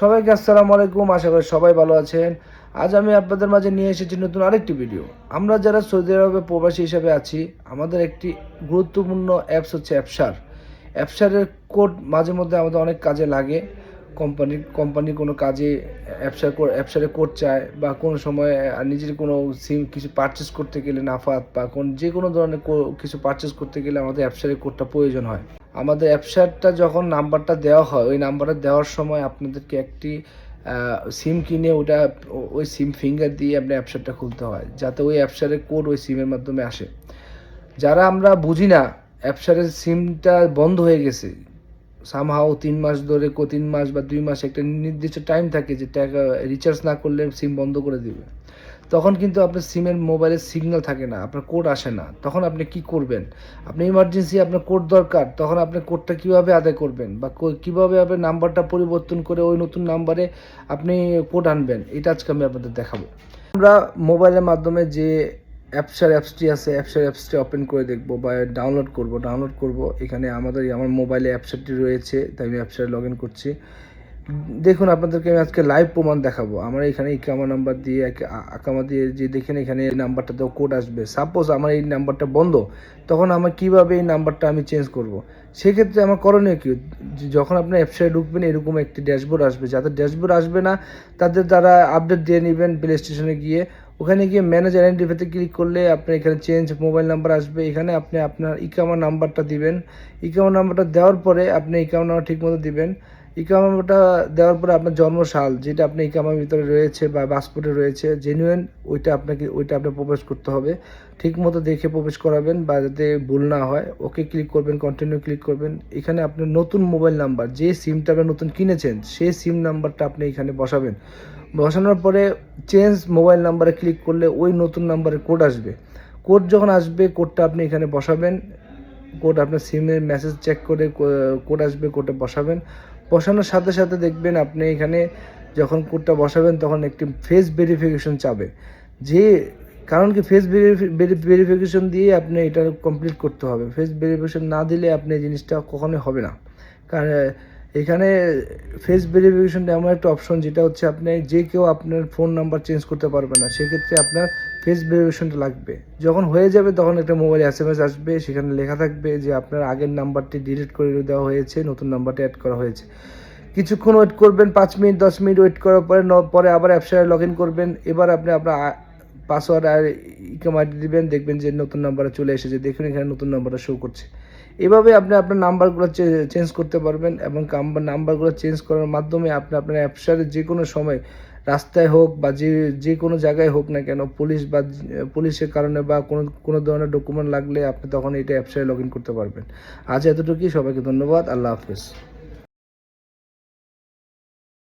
সবাইকে আসসালামু আলাইকুম, আশা করি সবাই ভালো আছেন। আজ আমি আপনাদের মাঝে নিয়ে এসেছি নতুন আরেকটি ভিডিও। আমরা যারা সৌদি আরবে প্রবাসী হিসেবে আছি, আমাদের একটি গুরুত্বপূর্ণ অ্যাপস হচ্ছে অ্যাপসার অ্যাপসারের কোড মাঝে মধ্যে আমাদের অনেক কাজে লাগে। কোম্পানি কোম্পানি কোনো কাজে অ্যাপসার অ্যাপসারে কোড চায় বা কোনো সময় নিজের কোনো সিম কিছু পারচেস করতে গেলে নাফাত বা কোন যে কোনো ধরনের কিছু পারচেস করতে গেলে আমাদের অ্যাপসারের কোডটা প্রয়োজন হয়। আমাদের অ্যাপসারটা যখন নাম্বারটা দেওয়া হয়, ওই নাম্বারটা দেওয়ার সময় আপনাদেরকে একটি সিম কিনে ওটা, ওই সিম ফিঙ্গার দিয়ে আপনি অ্যাপসারটা খুলতে হয়, যাতে ওই অ্যাপসারের কোড ওই সিমের মাধ্যমে আসে। যারা আমরা বুঝি না অ্যাপসারের সিমটা বন্ধ হয়ে গেছে সামহাও তিন মাস ধরে, কো তিন মাস বা দুই মাস একটা নির্দিষ্ট টাইম থাকে যে টাকা রিচার্জ না করলে সিম বন্ধ করে দিবে। তখন কিন্তু আপনার সিমের মোবাইলে সিগন্যাল থাকে না, আপনার কোড আসে না। তখন আপনি কি করবেন? আপনি ইমার্জেন্সি আপনার কোড দরকার, তখন আপনি কোডটা কীভাবে আদায় করবেন বা কীভাবে আপনি নাম্বারটা পরিবর্তন করে ওই নতুন নাম্বারে আপনি কোড আনবেন? এটা আজকে আমি আপনাদের দেখাবো। আমরা মোবাইলের মাধ্যমে যে অ্যাপসার অ্যাপসটি আছে, অ্যাপসার অ্যাপসটি ওপেন করে দেখব বা ডাউনলোড করব ডাউনলোড করব। এখানে আমাদের, আমার মোবাইলে অ্যাপসারটি রয়েছে, তাই আমি অ্যাপসারে লগ ইন করছি। দেখুন, আপনাদেরকে আমি আজকে লাইভ প্রমাণ দেখাবো। আমার এখানে ইকামা নাম্বার দিয়ে আকামা দিয়ে যে দেখেন এখানে এই নাম্বারটাতেও কোড আসবে। সাপোজ আমার এই নাম্বারটা বন্ধ, তখন আমার কীভাবে এই নাম্বারটা আমি চেঞ্জ করব? সেক্ষেত্রে আমার করণীয় কি? যখন আপনি অ্যাপসাইটে ঢুকবেন, এরকম একটি ড্যাশবোর্ড আসবে। যাদের ড্যাশবোর্ড আসবে না, তাদের দ্বারা আপডেট দিয়ে নেবেন প্লে স্টেশনে গিয়ে। ওখানে গিয়ে ম্যানেজ আইডেন্টিফাইতে ক্লিক করলে আপনি এখানে চেঞ্জ মোবাইল নাম্বার আসবে। এখানে আপনি আপনার ইকামা নাম্বারটা দিবেন। ইকামা নাম্বারটা দেওয়ার পরে আপনি ইকামা নাম্বার ঠিকমতো দিবেন। ইকামাটা দেওয়ার পরে আপনার জন্মসাল, যেটা আপনি ইকামার ভিতরে রয়েছে বা পাসপোর্টে রয়েছে জেনুইন ওইটা আপনাকে, ওইটা আপনার প্রবেশ করতে হবে। ঠিক মতো দেখে প্রবেশ করাবেন বা যাতে ভুল না হয় ওকে ক্লিক করবেন কন্টিনিউ ক্লিক করবেন। এখানে আপনার নতুন মোবাইল নাম্বার যে সিমটা আপনি নতুন কিনেছেন, সেই সিম নাম্বারটা আপনি এখানে বসাবেন। বসানোর পরে চেঞ্জ মোবাইল নাম্বারে ক্লিক করলে ওই নতুন নাম্বারে কোড আসবে। কোড যখন আসবে কোডটা আপনি এখানে বসাবেন। কোড আপনার সিমের মেসেজ চেক করে কোড আসবে কোডে বসাবেন। বসানোর সাথে সাথে দেখবেন আপনি এখানে যখন কোডটা বসাবেন তখন একটি ফেস ভেরিফিকেশন চাবে। যে কারণ কি ফেস ভেরিফিকেশন দিয়ে আপনি এটা কমপ্লিট করতে হবে। ফেস ভেরিফিকেশন না দিলে আপনি এই জিনিসটা কখনোই হবে না। কারণ এখানে ফেস ভেরিফিকেশনটা এমন একটা অপশন যেটা হচ্ছে আপনি যে কেউ আপনার ফোন নাম্বার চেঞ্জ করতে পারবে না সেক্ষেত্রে আপনার ফেস ভেরিফিকেশনটা লাগবে যখন হয়ে যাবে তখন একটা মোবাইল এস এম এস আসবে সেখানে লেখা থাকবে যে আপনার আগের নাম্বারটি ডিলিট করে দেওয়া হয়েছে নতুন নাম্বারটি অ্যাড করা হয়েছে কিছুক্ষণ ওয়েট করবেন পাঁচ মিনিট দশ মিনিট ওয়েট করার পরে পরে আবার অ্যাপসারে লগ ইন করবেন এবার আপনি আপনার পাসওয়ার্ড আর ইকাম আইডি দিবেন দেখবেন যে নতুন নাম্বারে চলে এসেছে দেখুন এখানে নতুন নাম্বারটা শো করছে এভাবে আপনি আপনার নাম্বারগুলো চেঞ্জ করতে পারবেন এবং নাম্বারগুলো চেঞ্জ করার মাধ্যমে আপনি আপনার অ্যাপসারে যে কোনো সময় রাস্তায় হোক বা যে যে কোনো জায়গায় হোক না কেন পুলিশ বা পুলিশের কারণে বা কোনো কোনো ধরনের ডকুমেন্ট লাগলে আপনি তখন এটা অ্যাপসারে লগ ইন করতে পারবেন। আজ এতটুকুই, সবাইকে ধন্যবাদ, আল্লাহ হাফিজ।